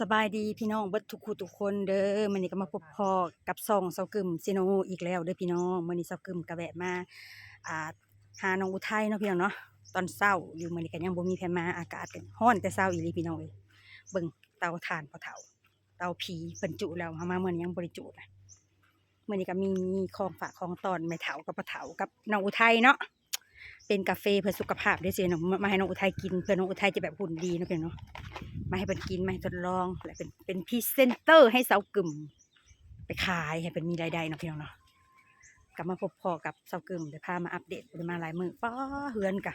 สบายดีพี่น้องเบิดทุกคู่ทุกคนเด้อมื้อนี้ก็มาพบพอกับซองเซากึมซิโนอีกแล้วเด้อพี่น้องมื้อนี้เซากึมก็แวะมาอ่าหาน้องอุทัยเนาะพี่น้องเนาะตอนเช้าอยู่มื้อนี้ก็ยังบ่มีแผนมาอากาศก็ร้อนแต่เช้าอีหลีพี่น้องเอ้ยเบิ่งเตาถ่านพอเฒ่าเตาผีเพิ่นจุแล้วเฮามามื้อนี้ยังบ่ได้จุนะมื้อนี้ก็มีของฝากของตอนแม่เฒ่ากับพ่อเฒ่ากับน้องอุทัยเนาะ เป็นกาแฟเพื่อสุขภาพด้อสิเนาะมาให้น้องอุทัยกิน เพื่อน้องอุทัยจะแบบหุ่นดีนาะพี่องเนาะมาให้เป็นกินมาให้ทดลองและเป็นเป็นพรีเซนเตอร์ให้เสากึ่มไปขายให้เป็นมีรายได้เนาะพี่น้องเนาะกลับมาพบพอกับเสากึ่มเดี๋ยวพามาอัปเดตเดี๋ยวมาหลายมือป้าเฮือนกะ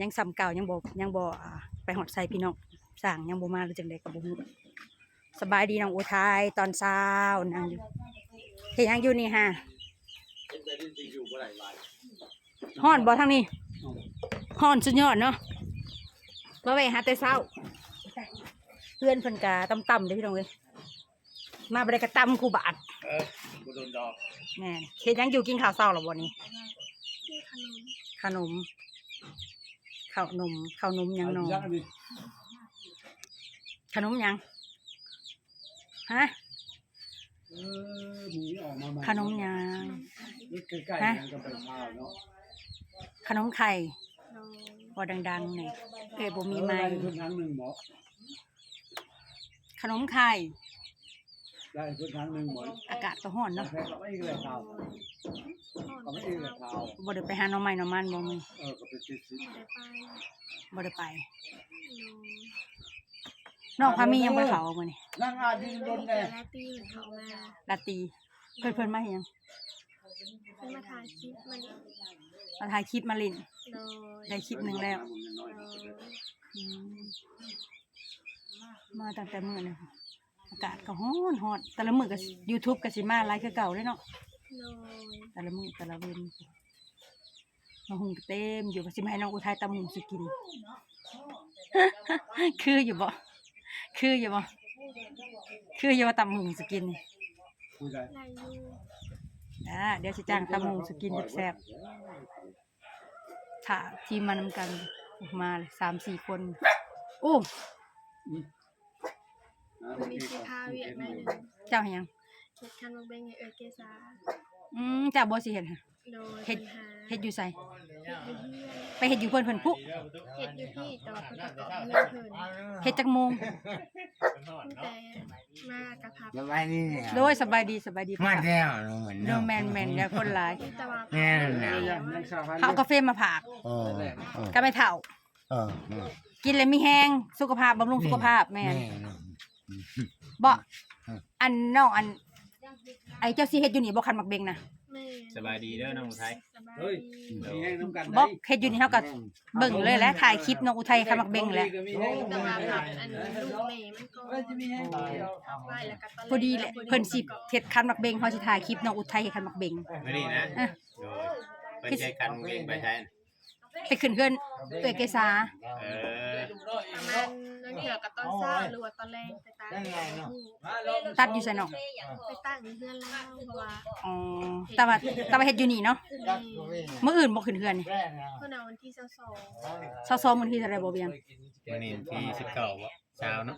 ยังซ้ำเก่ายังบ่ยังบ่อ่าไปหอดใส่พี่น้องสั่งยังบ่มาหรือจังใดกับบ่ฮู้สบายดีน้องอุทัยตอนเช้านั่งอยู่เฮ็ดหยังอยู่นี่ฮะ ฮ้อนบ่ทางนี้ฮ้อนสุดยอดเนาะมาไว้หาแต่เช้า เพื่อนเพิ่นกะต่ำๆเด้อพี่น้องเอ้ยมาบ่ได้กะต่ำคูบาทเออบุโดนดอกแม่นเฮ็ดหยังอยู่กินข้าวเช้าหรอบ่นี่ที่ขนมขนมข้าวนมข้าวนมหยังนอยังอันนี้ขนมหยังฮะเออมีออกมาใหม่ขนมหยังนี่ใกล้ๆกันกับไปข้าวเนาะ ขนมไข่โดยบ่ดังๆนี่เอ้ยบ่มีเออไม้ได้ทุกครั้งหนึ่งหมอขนมไข่ ได้ทุกครั้งหนึ่งหมออากาศก็ร้อนเนาะเนาะก็ไม่อีกเลยข้าวก็ไม่อีกเลยข้าวบ่ได้ไปหาหน่อไม้หน่อมันบ่มีเออก็เป็นสิบสิบไม่ได้ไปบ่ได้ไปโดยน้องพามียังบ่ได้เข้ามื้อนี้นั่งอ่านที่โดนแน่แต่ละปีเหมือนเขามาลาตรีเพิ่นเพิ่นมาเฮ็ดหยัง เพิ่งมาถ่ายคลิปมันมาถ่ายคลิปมาเล่นโดยได้คลิปหนึงแล้วโดยอืมมาตั้งแต่มื้อเลยค่ะอากาศก็ร้อนร้อนแต่ละมื้อก็ YouTube ก็สิมาหลายคือเก่าเลยเนาะโดยแต่ละมื้อแต่ละเว้นมาหุงเต็มอยู่ก็สิมาให้น้องอุทัยตำหุงสิกิน คืออยู่บ่คืออยู่บ่คืออยู่ว่าตำหุงสิกินนี่คุยได้ลายยู อ่าเดี๋ยวสิจ้างตำหุงสิกินแซ่บๆถ้าทีมมานำกันมาเลยสามสี่คนโอ้มีที่พาเวียกในหนึ่งเจ้าเห็นยังเห็ดคันมังเบงไงเออเกษา อืมเจ้าบ่สิเห็นค่ะโดยเฮ็ดปัญหาเฮ็ดอยู่ไสเฮ็ดอยู่เพื่อนไปเฮ็ดอยู่เพิ่นเพิ่นพุเฮ็ดอยู่พี่แต่ว่าเพิ่นประกอบเงินเพิ่นเฮ็ดจักโมงตั้งแต่มากระพับสบายดีเนี่ยโดยสบายดีสบายดีมาแล้วเนอะเหมือนโดแมนแมนอย่าคนหลายแต่ว่าแม่นนะยังสาวพันเขาเอากาแฟมาผากเออเออก็ไม่เท่าเออเออกินเลยมีแห้งสุขภาพบำรุงสุขภาพแม่นเนอะบ่อืมอันน้องอัน ไอ้เจ้าสิเฮ็ดอยู่นี่บ่คันมักเบงนะแม่สบายดีเด้อน้องอุทัยสบายเฮ้ยดีมีให้น้ำกันบ่เฮ็ดอยู่นี่เฮาก็เบิ่งเลยแหละถ่ายคลิปน้องอุทัยคันมักเบงแหละแต่ว่าผักอันลูกแม่มันก็เฮ้ยจะมีให้ไว้แล้วก็ตอนพอดีแหละเพิ่นสิเฮ็ดคันมักเบงเฮาสิถ่ายคลิปน้องอุทัยเฮ็ดคันมักเบงไม่ดีนะอะโดยไปใช้คันเองไปใช้น่ะ ไปขึ้นเฮือนเอ้ยเกษาเออประมาณนั่นเกี่ยวกับตอนเช้าหรือว่าตอนแรงไปตามตัดอยู่ไสเนาะไปตั้งเพื่อนเล่าเพราะว่าอ๋อแต่ว่าแต่ว่าเฮ็ดอยู่นี่เนาะแม่มื้ออื่นบ่ขึ้นเฮือนนี่เพื่อนเอาวันที่เช้าสองเช้าซ้อมมื้อที่เท่าไหร่บ่เบียงวันนี้ที่สิบเก้าเช้าเนาะ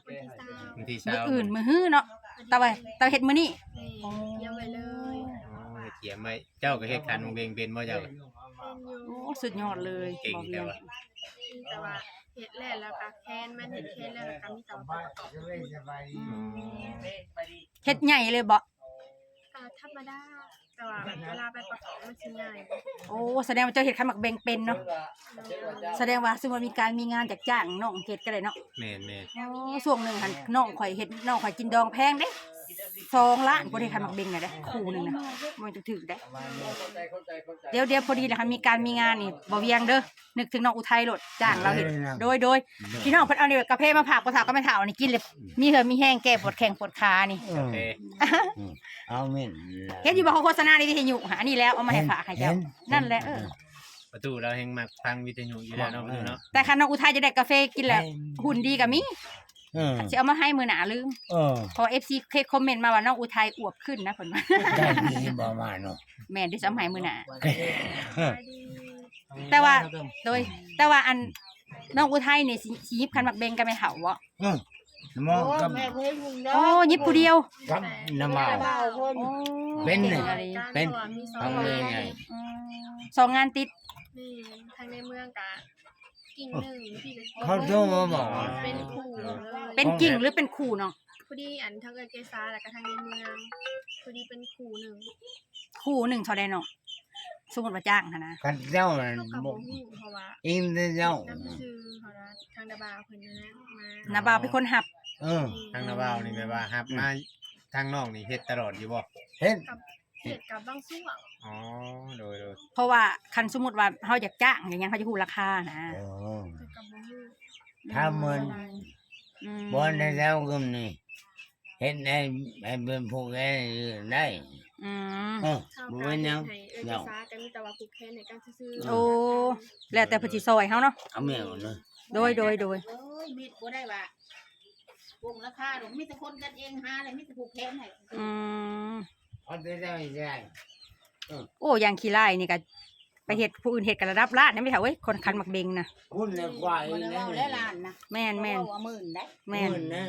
วันที่เช้าวันที่มื้เช้าออื่นมื้อฮื้อเนาะแต่ว่าแต่ว่าเฮ็ดมื้อนี้แม่เยี่ยมไปเลยอ๋อเขียนไว้เจ้าก็เฮ็ดคันวงเบงเป็นบ่เจ้าเป็นอยู่ โอ้สุดยอดเลยเก่งบ่เบีแต่ยงว่าแต่ว่าเห็ดแล้วแล้วก็แคนมันเห็ดแคนแล้วก็มีแต่ว่าประกอบเฮ็ดใหญ่เลยบ่ก็ธรรมดาแต่ว่าเวลาไปประกอบมันสิง่ายโอ้แสดงว่าเจ้าเฮ็ดคันหมักเบงเป็นเนาะแสดงว่าสมมุติมีการมีงานจากจ้างน้องเฮ็ดก็ได้เนาะแม่นแม่นโอ้ช่วงหนึงหันน้องข่อยเฮ็ดน้องข่อยกินดองแพงเด้ สองล้านบ่ได้คันหมักเบงน่ะเด้คู่หนึงน่ะมันจะถึกได้ เดี๋ยวเดี๋ยวพอดีนะคะมีการมีงานนี่บ่เวียงเด้อนึกถึงน้องอุทัยโลดจ้างเราเฮ็ดโดยโดยพี่น้องเพิ่นเอานี่กาแฟมาฝากบ่ถาวก็ไม่ถาวนี่กินเลยมีเหือมีแห้งแก้ปวดแข้งปวดขานี่เอโออเคเอาเม่นเฮ็ดอยู่บ่เขาโฆษณาในวิทยุหาอันนี้แล้วเอามาให้ฝากให้เจ้านั่นแหละเออประตูเราแฮงมักฟังวิทยุอยู่แล้วเนาะประตูเนาะแต่คันน้องอุทัยจะได้กาแฟกินแล้วหุ่นดีก็มี เออสิเอามาให้มื้อหน้าลืมเออเพอ FC เคยคอมเมนต์มาว่าน้องอุทัยอวบขึ้นนะเพิ่นว่าใจดีบ่มาเนาะแม่นได้สิเอามาให้มื้อหน้าสบายดีแต่ว่า โดย แต่ว่าอันน้องอุทัยนี่สิสิหยิบคันหมักเบงกันไม่เฒ่าบ่เออมองกับแม่เพิ่นหุงเด้โอ้หยิบผู้เดียวกับน้ำเมาเบาเพิ่นโอ้เป็นนี่ก่งอะไรเป็นมีสองทำเลยไง อืมสองงานติด นี่ทางในเมืองกะ กิ่งหนึ่งที่จะเขาโทรมาบอก เป็นคู่เลยเป็นกิ่งหรือเป็นคู่น้องพอดีอันทางเอเกซาแล้วก็ทางในเมืองพอดีเป็นคู่หนึ่งคู่หนึ่งเท่าใดน้องสมมุติว่าจ้างหั่นนะกันเจ้าน่ะลูกกับบอกโมหูเพราะว่าอิงเจ้า น้ำซื้อเขาละทางดาบาวเพิ่นนะมานาบาวเป็นคนหับเออทางนาบ่าวนี่แบบว่าฮับมาทางน้องนี่เฮ็ดตลอดอยู่บ่เฮ็ดเฮ็ดกับบางส่วน อ๋อโดยโดยเพราะว่าคันสมมุติว่าเฮาอยากจ้างอย่างเงี้ยเขาจะฮู้ราคานะโอ้เฮ็ดกับโมหูถ้ามัน อืมบนในเจ้ากุมนี่เฮ็ดให้ให้เป็นผู้แก่ได้อืม เออเข้าบ่กัเป็นนหยังให้เอเกเจ้าซากันมีแต่ว่าผูกแขนในการซื้อโอ้ แล้วแต่เพิ่นสิซอยเฮาเนาะเอาแมวเลยโดยโดยโดยเอ้ยมีดบ่ได้ว่าปรุงราคาดอกมีแต่คนกันเองหาเลยมีแต่ผูกแขนให้อืมเอาแต่เจ้าอีกได้ โอ้อย่างขี้ไล่นี่ก็ไปเฮ็ดผู้อื่นเฮ็ดกันระดับล้านนี่ไม่เท่าเว้ยคนคันหมักเบงนะคุณเนี่ยกว่าอีบ่กได้นะเว้าและล้านนะแม่นแม่นเว้าว่าหมื่นได้แม่นคุณนะ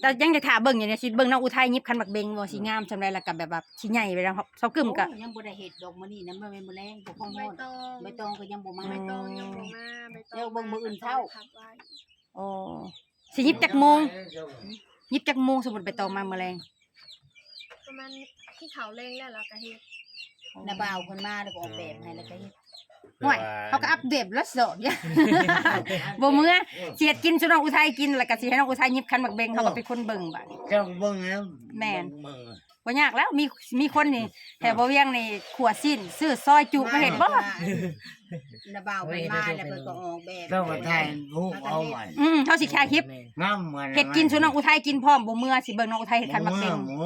แต่ยังจะถ่าเบิ่งอยู่เนี่ยสิเบิ่งน้องอุทัยยิบคันหมักเบงบ่สิงามจำได้แล้วก็แบบว่าสิใหญ่ไปแล้วเซากึมก็ โอ้ยยังบ่ได้เฮ็ดดอกมื้อนี้นะมันเป็นมื้อแรงบ่คงใบฮ้อนตองใบตองก็ยังบ่มาใบตองยังบ่มาใบตองเดี๋ยวเบิ่งมื้ออื่นเช้าพักไว้โอ้สิยิบจักโมงยิบจักโมงสมมุติไปตองมาแมลงประมาณที่เขาเล่งแล้วเราก็เฮ็ด นาบ่าวเพิ่นมาแล้วก็ออกแบบให้แล้วก็เฮ็ดห่วยเขาก็อัปเดตแล้วสอบเนี่ยบ่มื้อเสียดกินสุน้องอุทัยกินแล้วก็สิให้น้องอุทัยยิบคันหมักเบงเขาก็เป็นคนเบิ่งบัด เจ้าเบิ่งนะแม่น เบิ่งบ่ยากแล้วมีมีคนนี่แถวบ่เวียงนี่ขัวสิ้นซื้อซอยจุมาเห็นบ่นาบ่าวเพิ่นมาแล้วเพิ่นก็ออกแบบเจ้าก็ถ่ายรูปเอาไว้อืมเขาสิแค่คลิปงามเหมือนเฮ็ดกินสุน้องอุทัยกินพร้อมบ่เมื่อสิเบิ่งน้องอุทัยเฮ็ดคันหมักเบงหมู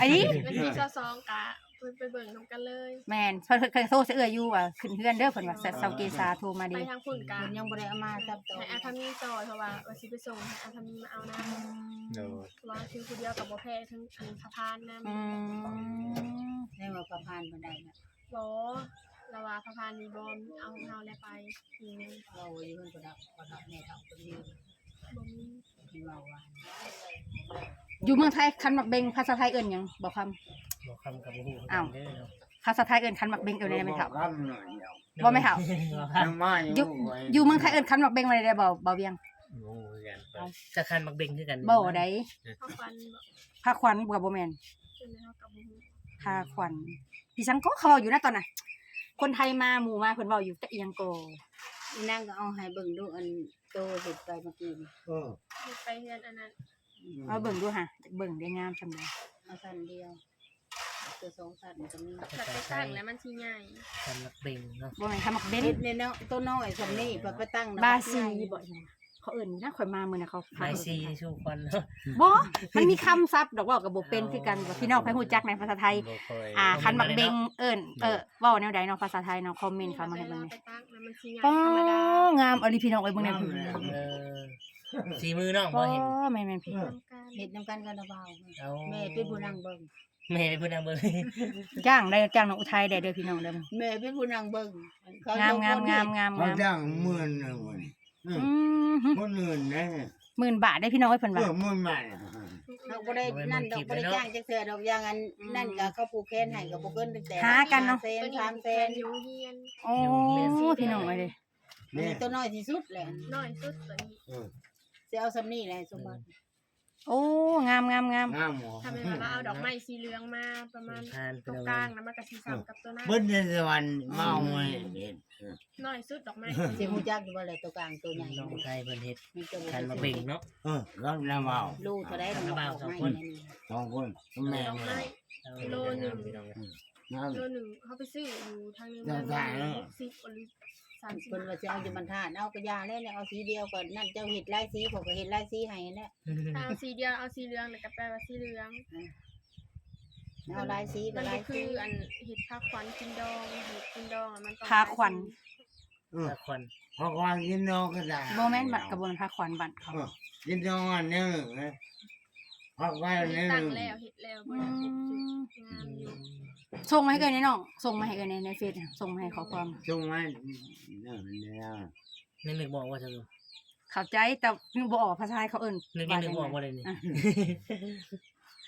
อันนี้เป็นที่ซอซองกะเพิ่น ไปเบิ่งนํกันเลย แม่นเพิ่นเคยโทรเสยเอื้ออยู่ว่าขึ้นเฮือนเด้อเพิ่นว่าเซาเกษาโทรมาไปดีทางฝุ่นกะเพิ่นยังบ่ได้เอามาซับต่อให้อาทามีจอยเพราะว่าว่าสิไปส่งให้อาทามีมาเอานะโดยเพราะว่าคือผู้เดียวกับบ่แพ้ทั้งอันสะพานนะอืมได้ว่าประพานบ่ได้นะบ่ละว่าสะพานมีบ่เอาของเฮาแล้วไปนี่เราอยู่เพิ่นก็ดอกก็ดอกแม่ดอกเพิ่นอยู่บ่มีเพิ่นว่าว่าอยู่เมืองไทยคันหมักเบงภาษาไทยเอิ้นหยังบอกคำ บอกคำกับผู้อ้าวเด้อเนาะภาษาไทยเอิ้นคันหมักเบงเอิ้นได้ไหมครับกำหน่อยเดียวบ่ไม่ครับยังมาออยู่ยู่ไว้อยู่เมืองไทยเอิ้นคันหมักเบงว่าได้บ่บ่เวียงโง่คือกันไปจะคันมักเบ่งคือกันบ่ได้เฮาฟันบ่พาขวัญบ่บ่แม่นจนเฮากับบ่ฮู้พาขวัญดิฉันก็เขาเว้าอยู่นะตอนน่ะ คนไทยมาหมู่มาเพิ่นเว้าอยู่แต่อีหยังก็อีนางก็เอาให้เบิ่งดูอันโตเฮ็ดไปเมื่อกี้นี่เออเฮ็ดไปเฮือนอันนั้นเอาเบิ่งดูฮะเบิ่งได้งามจังเลยเอาสั้นเดียว ตัวสองสั้นก็มีแล้วไปตั้งแล้วมันสิใหญ่คันมักเบ่งเนาะบ่แม่นคันหมักเบงเฮ็ดในเนาะตัวน้อยสำนี้ไปไปตั้งนะบาซีบ่อีหยังเขาเอิ้นนะข่อยมามื้อน่ะเขาไมซีชูควันเนาะบ่มันมีคำศัพท์ดอกเว่าก็บ่เป็นคือกันว่าพี่น้องไปฮู้จักในภาษาไทย บ่ค่อยอ่าคันหมักเบงเอิ้นเออเว้าแนวใดเนาะภาษาไทยเนาะคอมเมนต์เข้ามาให้เบิ่งไปตั้งแล้วมันสิใหญ่ป้อธรรมดางามเอาดิพี่น้องเอ้ยเบิ่งแน่เออสีมือน้องป้บ่อเห็นแม่นๆพี่ต้องการเฮ็ดนํกันกับนาบ่าวเอาแม่เป็นผู้นั่งเบิ่ง แม่เป็นผู้นำเบิ่งจ้างได้จ้างน้องอุทัยได้เด้อพี่น้องเด้อแม่เป็นผู้นั่งเบิ่งเขงามงามงามงามเขางามจ้างหมื่นหนึ่งวันนี้อืมคนอื่นนะหมื่นบาทได้พี่น้องเอ้ยเพิ่นเอว่าอหมื่นบาทเขาบ่ได้นั่นดอกบ่ได้จ้างจักเทื่อดอกอย่างอันนั่นก็เขาผูกแขนให้ก็บ่เกินตั้งแต่หากันเนาะเซนตัวนี้สามแฟเซนนอยู่เฮียนโอ้พี่น้องเอ้ยเด้ออันนี้ตัวน้อยที่สุดแหละน้อยสุดตัวนี้เออสิเอาสำนี้แหละสมบัติ โอ้งามงามงามงามหมอถ้าเป็นว่าเราเอาดอกไม้สีเหลืองมาประมาณทานตเป็นรงเอากลางแล้วมันก็สีซ้ำกับตัวนั้นเบิ้ลในสวรรค์เมาไว้เห็นน้อยสุดดอกไม้สิฮู้จักอยู่บ่แหละตัวกลางตัวใหญ่น้องไทยเพิ่นเฮ็ดมันจะบ่คันมักเบ่งเนาะเออรับน้ำเมาลูกเท่าใดดอกนาบ่าวสองคนสองคนแม่ดอกแม่ไม้เอาโลหนึ่งพี่น้องเอ้ยงามโลหนึ่งเขาไปซื้ออยู่ทางนี้ได้ได้เนอะสิบหรือ สามสิบเพิ่นว่าสิเอาอยู่บรรทัดเอากระยาแล้วเนี่ยเอาสีเดียวก่อนนั่นเจ้าเฮ็ดลายสีผมก็เฮ็ดลายสีให้นั่นแหละถ้าเอาสีเดียวเอาสีเหลืองแล้วก็แปลว่าสีเหลืองเอาลายสีก็มันลาก็ยคืสีออันเห็ดผ้าขวัญกินดองเห็ดกินดองอะมันต้องพาขวัญเออตะควันพอความกินนอกก็ได้บ่แม่นบัตรกระบวนพาขวัญบัตรเขาเออกินนอกอันนี้หนึ่งนะพักไว้อันนี้หตั้นึ่งงแล้วเห็ดแล้วอืบ่ได้เห็ดมงามอยู่ ส่งมาให้เกินในน้องส่งมาให้เกินในในเฟซน่ะส่งมาให้ขอความ ช่วงไว้เนี่ยเนี่ยนึกนึกบอกว่าจะรู้เข้าใจแต่นึกบ่ออกภาษาไทยเขาเอิ้นนึกว่านึกจังบอกไดว่าเลยนี่อะ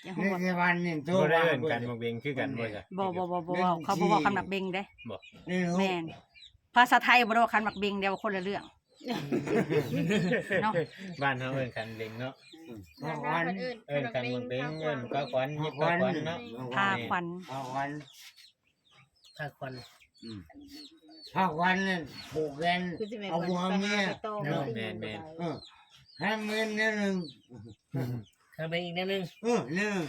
อย่างในฮู้ว่าในวันนี่ตัวบ่ได้ว่าเอิ้นกันบ่เบงคือกันบ่จ้ะบ่บ่บ่บ่เว้าเขาบ่เว้าคำหนักเบงเด้นี่รู้แม่นภาษาไทยบ่ได้ว่าคำหนักเบงเดียวคนละเรื่อง เนาะ บ้านเฮาเอิ้นกันเบงเนาะพอหน้าวันคนอื่นเอิ้นกันบ่เบงเอิ้นก็ขวัญยิบก็ขวัญเนาะพาขวัญพอวันภาคควันพอวันนี่ผูกกันคือสิแม่เอาเพิ่นหัวไปเมีหายไปโตมาที่เงินบ่ได้เออให้เงินนิดนึงข้างเป็นอีกนิดนึงเออนิดนึง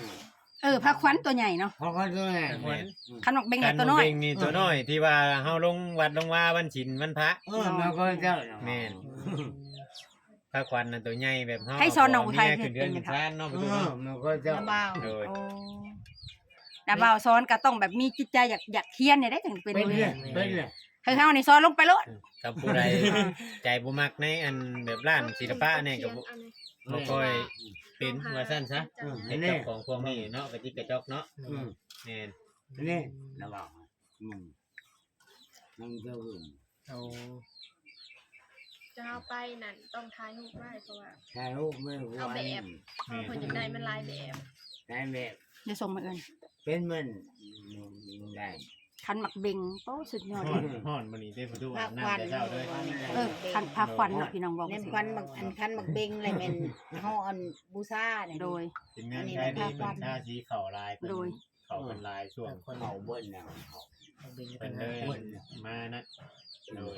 เออพาขวัญตัวใหญ่เนาะพอเขาตัวไหนขวัญคำหนักเบงกัใหญ่นตัวบ่น้อย เบงนี่ตัวน้อยที่ว่าเฮาลงวัดลงว่าวันศีลวันพระ เออมันก็เจ้าแม่น พระควันน่ะตัวใหญ่แบบเฮาให้สอนน้องอุทัยเาขึ้นเดือนเฮ็ขึ้ดนเป็นไหมคะศาลเนาะเอประตูอเนาะ มันก็เจ้า น้ำบ่าวโดย โอ้ดาบ่าวสอนก็ต้องแบบมีจิตใจอยากอยากเฮียนเนี่ยได้ถึงเป็นเป็นเลเลยยเป็นเลยเฮ้ยเฮานี่สอนลงไปโลดกับผู้ใดใจบ่มักในอันแบบร้านศิลปะเนี่ยก็บ่บ่ค่อย เป็นว่าซั่นซะอืมเฮ็ดนี่กับของพวกนี้เนาะกระจิกกระจอกเนาะอืมแม่นนี่ระวังอืมมันจะวุ่นเอาจะเอาไปนั่นต้องทายรูปไว้เพราะว่าถ่ายรูปไม่ไหวเอาแบบเขาคนอยากได้มันลายแบบถ่ายแบบเดี๋ยวส่งมาเอิ้นเป็นมันได้ คันหมักเบงโอ้สุดยอดฮ้เลอนยฮ้อนมื้อนี้ได้ประตูภาอาคบควันน้ำแต่เช้าเลยเออคันพาขวัญเนาะพี่น้องบอกเน้ว่านสิควันบักอันคันบักเบงอะไรแม่นเฮาอันบูชาเนี่ยโดยเป็นงานใช้ดีเป็นชาสีขาวลายเป็นโดย เขาเป็นลายช่วงคนเขาเบิ้ลแล้วเขาเอาเป็นเป็เป็นนเลห้ายคนมานะโดย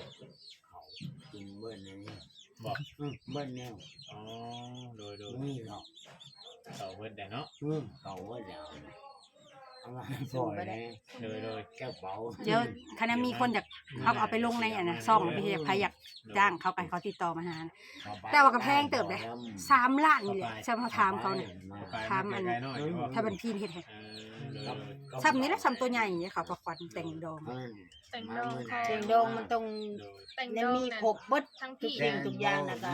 เขากินเบิ้ลอันนี้บอกอืมเบิ้ลแนวอ๋อโดยโดยนี่เขาเขาเพิ่นแต่เนาะอืมเขาเบิ้ลแล้วเอามา ปล่อยเลยโดยโดยกระเป๋าเดี๋ยวคันมีคนอยากเอาเอาไปลงในอะนะซ่องพี่อยากใครอยากจ้างเขาไปเขาติดต่อมาหา แต่ว่ากระแพงเติบเลยสามล้านนี่แหละใช่เขาถามเขาเนี่ยถามอันไกลๆหน่อยอยู่บ่ถ้าเป็นพี่เฮ็ดให้เออโดยโดยซ้ำนี้แหละซ้ำตัวใหญ่เนี่ยค่ะพาขวัญแต่งดองแต่งดองเขาเชียงดงมันต้องโดยแต่งเนี่ยดองมีนั่นครบเบิดทั้งทุกพี่สิ่งทุกอย่างนะคะ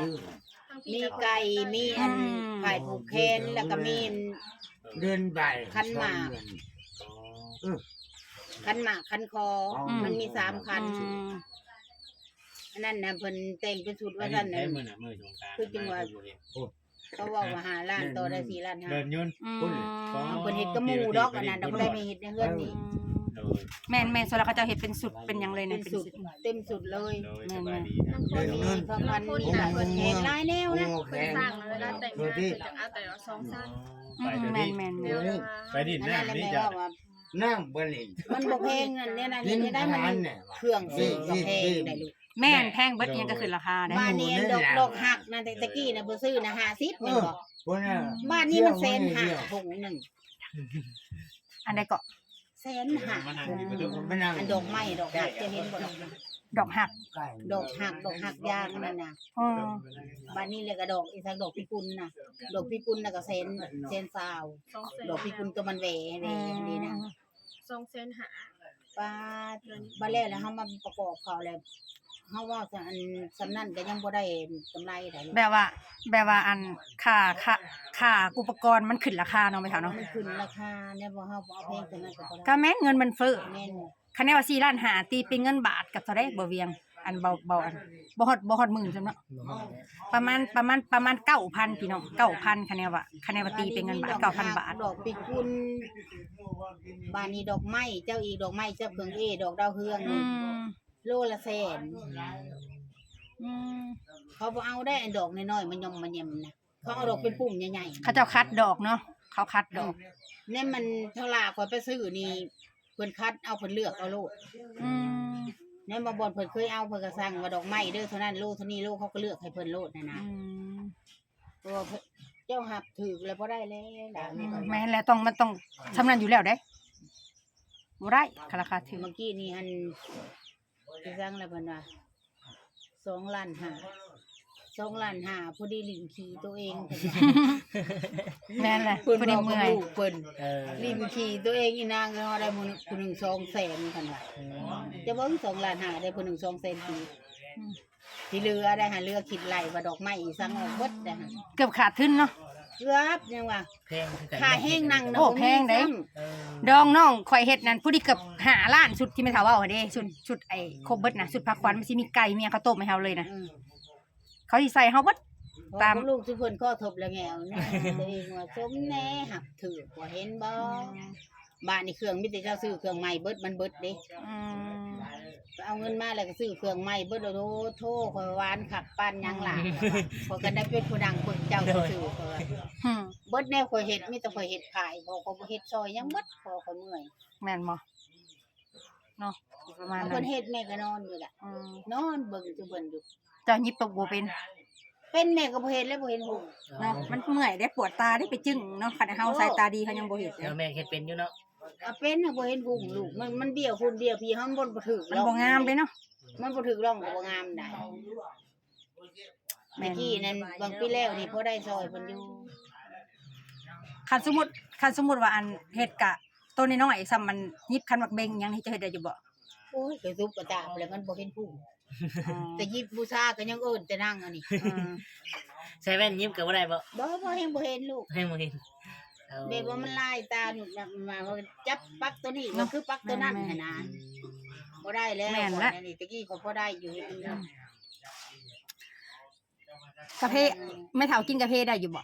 ทั้งพี่มีและคนไก่มีอันอืมไผ่ผูกแขนแล้วก็มีอันเดินไปคันหมาก อ๋อคันหมากคันคออมมันมีสามคันอืมอันนั้นน่ะเพิ่นแต่งเป็นชุดไอ้ว่าซั่นไอ้น่ะมื้อน่ะมื้อสงกรานต์คือจังหวะ เขาเว้าว่าหาล้านต่อได้สี่ล้านห้าเดินยุ่น อืมเอาเพิ่นเฮ็ดกับหมู่ดอกอันนั้นดอกบ่ได้มาเฮ็ดในเฮือนนี่โดยแม่นแม่นส่วนแล้วเขาจะเห็ดเป็นสุดเป็นหยังเลยเป็นะนเป็นสุสุดดเต็มสุดเลยโดยสบายดีบางคนเดินี่น เพราะมันมีหลายคนเฮ็ดหลายแนวนะ เพิ่นสร้างแล้วเวลาแต่งงานเพิ่นจะเอาแต่ละสองสั้นไปอืมเดี๋ยวแม่นี้นแม่นเดี๋แม่ยวนไปดินอันน้ำนั้นแหละนี่แม่จ้ะ ว่าว่า นั่งบนลินมันบ่แพงนั่นเนี่ยนะกินี่นได้อามันหารเนี่ยเครื่องซื้อก็แพงได้ลูกแม่นแพงเบิดอิหยังก็ขึ้นราคาได้ บ้านนี้ดอกดอกหักนะแต่ตะกี้นะเพิ่นซื้อนะ50แม่นบ่คนน่ะบ้านนี้มันแสนห้าถุงหนึงอันใดก็แสนห้ามานั่งถุงอยู่หประนึ่ตูงมานั่งอันดอกไม้ดอกหักจะเห็นบ่ดอก ดอกหักใกล้ดอกหักดอกหักยางนั่นน่ะอ๋อบ้านนี้เลยก็ดอกอีสักดอกพิกุลน่ะ ดอกพิกุลน่ะก็แสนแสนสาวสองเซนดอกพิกุลตัวมันแหวนี่นี่นะสองเซนหาป้าบ้านแรกแล้วเฮามาประกอบเขาแล้วเฮาว่าอันสำนั่นก็ยังบ่ได้กำไรได้แบบว่า แบบว่าอันค่าค่าค่าอุปกรณ์มันขึ้นราคาเนาะไหมคะเนาะมันขึ้นราคาเนี่ยบ่เฮาบ่เอาแพงตัวนั้นก็บ่ได้ก็แม่นเงินมันเฟ้อแม่น คะแนนว่า4ล้านหาตีเป็นเงินบาทกับเท่าไดบ่เวียง อันเบาเบาอันบ่ฮอดบ่ฮอดหมื่นจำเนาะประมาณประมาณประมาณ9,000พี่น้อง9,000คะแนนว่าคะแนนว่าตีเป็นเงินบาท9,000บาท ดอกพิกุลบ้านนี้ดอกไม้เจ้าอีกดอกไม้เจ้าเพิ่งเอ ดอกดาวเฮืองอืมโลละแสนอืมเขาบ่เอาได้อันดอกน้อยๆมันยอมมันเยมนะเขาเอาดอกเป็นปุ่มใหญ่เขาเจ้าคัดดอกเนาะเขาคัดดอกๆเนี่ยมันเท่าลาข่อยไปซื้อนี่เพิ่นคัดเอาเพิ่นเลือกเอาโลดอืมเนี่ยมาบ่อนเพิ่นเคยเอาเพิ่นก็สั่งว่าดอกไม้เด้อเท่านั้นโลเท่านี้โลเขาก็เลือกให้เพิ่นโลดนะนะอืมเพราะว่าเพิ่นเจ้าหับถือแล้วบ่ได้แล้วล่ะแม่นแล้วต้องมันต้องทำนั้นอยู่แล้วเด้บ่ได้คาราคาถึงเมื่อกี้นี่อันที่สั่งแล้วเพิ่นว่าสองล้านห้า สองล้านห้าพอดีลิงขี่ตัวเองเพิ่นว่าแม่นแหละเพิ่นพอดีบอกเมื่กับอยลูกเพิ่นเออลิมขี่ตัวเองอีนางก็ได้ผู้หนึ่งผู้หนึ่งสองแสนกันว่าจะเบิ่งสองล้านหาได้ผู้หนึ่งสองแสนปีที่เรือได้หาเรือคิดไหลว่าดอกไม้อีสังออกเบิดได้หาเกือบขาดทุนเนาะเกือบยังว่าแพงคือกันขาแห้งนั่งนะโอ้บ่มีแพงเด้ซ้เออดองน้องข่อยเฮ็ดนั่นผู้ที่เกือบหาล้านชุดที่ไม่ถาว่าเด้ชุดชุดไอ้ครบเบิดนะชุดผักหวานมันสิมีไก่มีหยังข้าวต้มให้เฮาเลยนะำอืม เขาสิใส่เฮาเบิดตามพอลูกทุกคนก็ทบแล้วแงวนะตัวเองว่าสมแน่หักถือบ่เห็นบ่บ้านนี่เครื่องมีแต่เจ้าซื้อเครื่องใหม่เบิดมันเบิดเด้อืมเอาเงินมาแล้วก็ซื้อเครื่องใหม่เบิดโอ้โหโทษคอยหวานขับปั้นหยังหล่ะพอกันได้เป็นผู้ดังคนเจ้าซื้อเขาว่าหืมเบิดแนวคอยเฮ็ดมีแต่คอยเฮ็ดขายพอเขาบ่เฮ็ดซอยหยังเบิดพอเขาเมื่อยแม่นบ่เนาะประมาณเอานั้เพิ่นนเฮ็ดแม่ก็นอนอยู่ล่ะอืมนอนเบิ่งจุเบิ่นอยู่เจ้าหยิบตกบ่เป็นเป็นแม่ก็บ่เฮ็ดแล้วบ่เห็นหูเนาะมันเมื่อยได้ปวดตาได้ไปจึ้งเนาะคันเฮาสายตาดีเขายังบ่เฮ็ดเลเดี๋ยวยแม่เฮ็ดเป็นอยู่เนาะเอาเป็นน่ะบ่เห็นหูลูกมันมันเบี้ยวคุณเบี้ยวพี่เฮามันบ่ถึกมันบ่งามเลยเนาะ มันบ่ถึกร่องก็บ่งามได้แม่เมื่อน กี้นั้นบางปีแล้วนี่พอได้ซอยเพิ่นอยู่คันสมมุติคันสมมุติว่าอันเฮ็ดกะตัวน้อยๆซ้ำมันหยิบคันมักเบงหยังนี่จะเฮ็ดได้อยู่บ่โอ้ยไปซุบกระตาบแล้วมันบ่เห็นหูอ๋อ แต่ยิบบูชาก็ยังเอิ้นแต่นั่งอันนี้อืมใส่แว่นยิ้มก็บ่ได้บ่บ่บ่เห็นบ่เห็นลูกให้บ่เห็นเอาแบบว่ามันลายตาหนุดมาว่าจับปักตัวนี้มันคือปักตัวนั้นหั่นนะบ่ได้แล้วอันนี้ตะกี้เขาพอได้อยู่เฮ็ดอยู่กาแฟไม่เฒ่ากินกาแฟได้อยู่บ่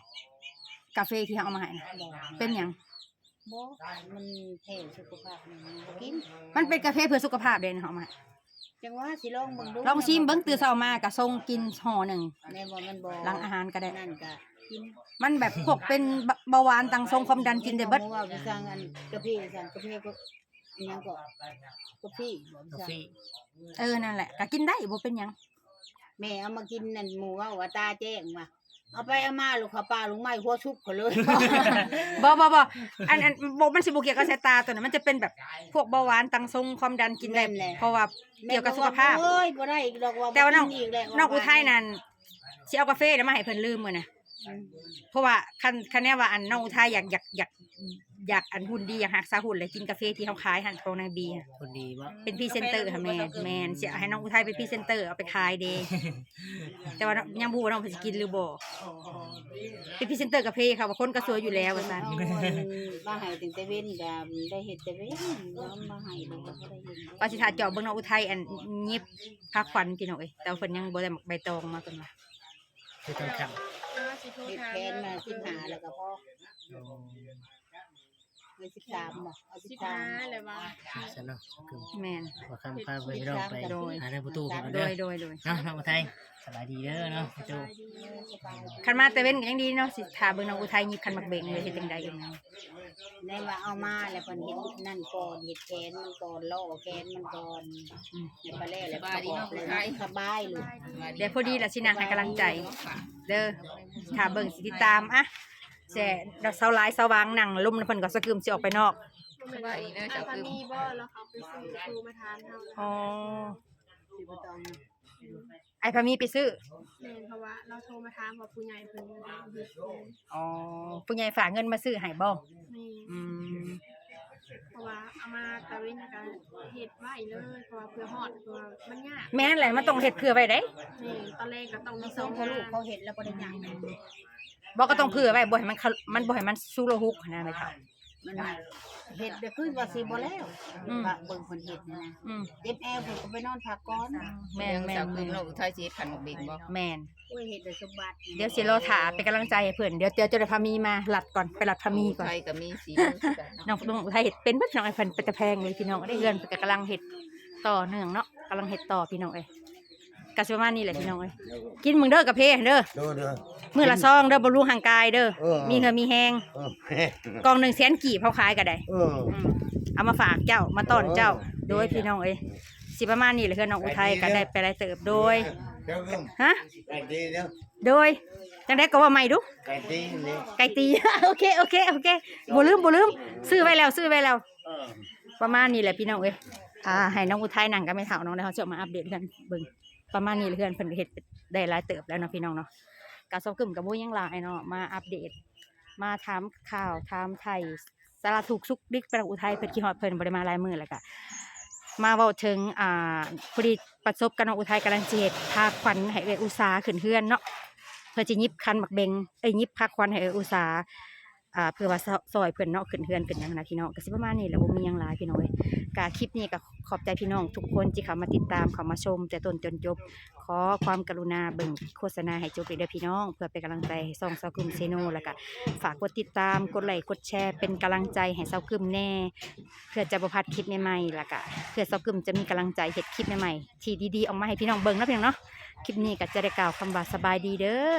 กาแฟที่เฮาเอามาให้นะเป็นหยังบ่มันแพ้สุขภาพมันบ่กินมันเป็นกาแฟเพื่อสุขภาพเด้นะเฮาเอามาให้ จังว่าสิลองเบิ่งดูลองชิมเบิ่งตื่นเช้ามาก็ส่งกินห่อหนึงแม่ว่ามันบ่หลังอาหารก็ได้ นั่นก็กินมันแบบพวกเป็นเบเบาหวานตังทรงความดันกินได้เบิดเพราะว่าพี่สั่งอันกาแฟสั่งกาแฟก็อิหยังก็กาแฟบ่กาสั่แฟงเออนั่นแหละก็กินได้บ่เป็นหยัง แม่เอามากินนั่นหมู่ว่าว่าตาแจ้งว่า เอาไปเอามาลูกเขาปลาลุงไม้หัวชุบเขาเลยบ่บ่บ่อันอันบ่มันสิบ่เกี่ยวกับสายตาตัวนั้นมันจะเป็นแบบพวกเบาหวานตังทรงความดันกินได้แม่นแหละเพราะว่าเกี่ยวกับสุขภาพเอ้ยบ่ได้อีกดอกว่าแต่ว่าน้องบ่กิแล้วนอกอุทัยนั่นสิเอากาแฟน่ะมาให้เพิ่นลืมมื้อน่ะ เพราะว่าคันคันแน่ว่าอันน้องอุทัยอยากอยากอยากอยากอันหุ่นดีอยากหักษาหุ่นเลยกินกาแฟที่เขาขายหันของนางบีอะคนดีบ่เป็นพรีเซนเตอร์ค่ะแม่นแม่นสิเอาให้น้องอุทัยเป็นพรีเซนเตอร์เอาไปขายเดแต่ว่ายังบ่รู้ว่าน้องเพิ่นสิกินหรือบ่เป็นพรีเซนเตอร์กาแฟค่ะว่าคนก็สวยอยู่แล้วว่าซั่นมาให้ถึงแต่เว้นก็ได้เฮ็ดแต่เว้นน้ำมาให้ลูกก็บ่ได้เห็นว่าสิทาเจาะเบิ่งน้องอุทัยอันยิบพักควันพี่น้องเอ้ยแต่ว่าเพิ่นยังบ่ได้หมักใบตองมาเพิ่นว่าคือต้องคำอ่า สิโทรเฮ็ดถามแคนมา15แล้วก็พอ เงิน13บ่เอาสิบห้า13เลยว่าซะเนาะคือแม่นว่าคำพาไปพี่น้องไปโดยหาในประตูกันโดเด้อยโดยโดยเนาะน้องอุทัยสบายดีเด้อเนาะพี่โจคันมาแต่เว้นก็ยังดีเนาะสิทาเบิ่งน้องอุทัยยิบคันหมักเบงเลยเฮ็ดจังได๋เองในว่าเอามาแล้วเพิ่นเฮ็ดนั่นก่อนเฮ็ดแคนมันก่อนล่อแคนมันก่อนแล้วก็แล้วแล้วก็ออกเลยสบายลูกเดี๋ยวพอดีล่ะสินางให้กำลังใจ เด้อถ้าเบิ่งสิติดตามอะ แซ่ดอกเสาหลายเสาว่างนั่งลุ่มแล้วเพิ่นก็สะกึมสิออกไปนอก สบายดีนะจ๊ะคือมีบ่แล้วเขาไปซื้อครูมาทานเฮาอ๋อสิบ่ต้องไอ้พามีไปซื้อ แม่นเพราะว่าเราโทรมาถามว่าผู้ใหญ่เพิ่นเฮ็ดเองอ๋อผู้ใหญ่ฝากเงินมาซื้อให้บ่แม่อืม เพราะว่าเอามาตะเวนก็เฮ็ดไว้เลย เพราะว่าเพื่อฮอดเพราะว่ามันยากแม่นแหละมันต้องเฮ็ดเผื่อไว้เด้แม่ตอนแรกก็ต้องมีมีสสอองงทาลูงกเขาเห็นแล้วบ่ได้หยัง บ่ก็ต้องเผื่อไว้บ่ให้มันเข้ามันบ่ให้มันสุโลหุกนะแม่ค่ะมันเห็ดได้ขึ้นว่าสิบ่แล้วอืม ว่าเบิ่งเพิ่นเฮ็ดนี่นะอืมเจ็บแอวเพิ่นก็ไปนอนพักก่อนแม่นแม่สาวนคืแม่นนเราอุทัยสิเฮ็ดขันหมกเบงบ่แม่น โอ้ยเฮ็ดได้สมบัติ เดี๋ยวสิรอถาเป็นกำลังใจให้เพิ่นเดี๋ยวเดี๋ยวจะได้พามีมาหลัดก่อนไปหลัดพามีก่อนอุทัยก็มีสีมือคือกันน้องน้องอุทัยเห็ดเป็นเบ่น้องไอ้เพิ่นเป็นตะแพงเลยพี่น้องได้เฮือนเพิ่นก็กำลังเฮ็ดต่อเนื่องเนาะกำลังเฮ็ดต่อพี่น้องเอ้ย ก็สิประมาณนี้แหละพี่น้องเอ้ยกินมึงเด้อกับเพเด้อดูดู มื้อละซองเด้อบำรุงร่างกายเด้อเออ มีเหือมีแฮงเออกองหนึ่งแสนกีบเขาขายก็ได้เออ อืมเอามาฝากเจ้ามาต้อนเจ้าโดยพี่น้องเอ้ยสิประมาณนี้แหละเฮือนน้องอุทัยก็ได้ไปหลายเติบโดยเดี๋ยวก็ฮะ ไก่ตีเดี๋ยวโดยจังได้ก็ว่าใหม่ดูไก่ตีนี่ไก่ตี โอเคโอเคโอเคบ่ลืมบ่ลืมซื้อไว้แล้วซื้อไว้แล้ว เออประมาณนี้แหละพี่น้องเอ้ยอ่าให้น้องอุทัยนั่งก็ไม่เท่าน้องแล้วเขาจะมาอัปเดตกันเบิ่ง ประมาณนี้เพื่อนเพิ่นเฮ็ดได้หลายเติบแล้วเนาะพี่น้องเนาะกาซอกกึ่มกับบ่ยังหลายเนาะมาอัปเดต มาถามข่าวถามไทยสารทุกข์สุขดิกไปน้องอุทัยเพิ่นคิดฮอดเพิ่นบ่ได้มาลายมือแล้วก็มาเว้าถึงอ่าพอดีประสบกันอุทัยกำลังเฮ็ดพาขวัญให้เออุสาขึ้นเฮือนเนาะเพื่อจะยิบคันหมักเบงเอ้ยยิบพักควันให้เออุสา อ่าเพื่อว่าซอยเพื่อนเนาะขึ้นเฮือนขึ้นยังนะพี่น้องก็สิประมาณนี้แหละบ่มียังหลายพี่น้องเอ้ยกาคลิปนี้ก็ขอบใจพี่น้อง ทุกคนที่เข้ามาติดตามเข้ามาชม แต่ต้นจนจบ ขอความกรุณาเบิ่งโฆษณาให้จบเลยเด้อพี่น้อง เพื่อเป็นกำลังใจให้ซองเซากึมเซโนแล้วก็ฝากกดติดตามกดไลค์กดแชร์เป็นกำลังใจให้เซากึมแน่ เพื่อจะประพัดคลิปใหม่ๆแล้วก็เพื่อเซากึมจะมีกำลังใจเฮ็ดคลิปใหม่ๆที่ดีๆออกมาให้พี่น้องเบิ่งนะพี่น้องเนาะคลิปนี้ก็จะได้กล่าวคำว่าสบายดีเด้อ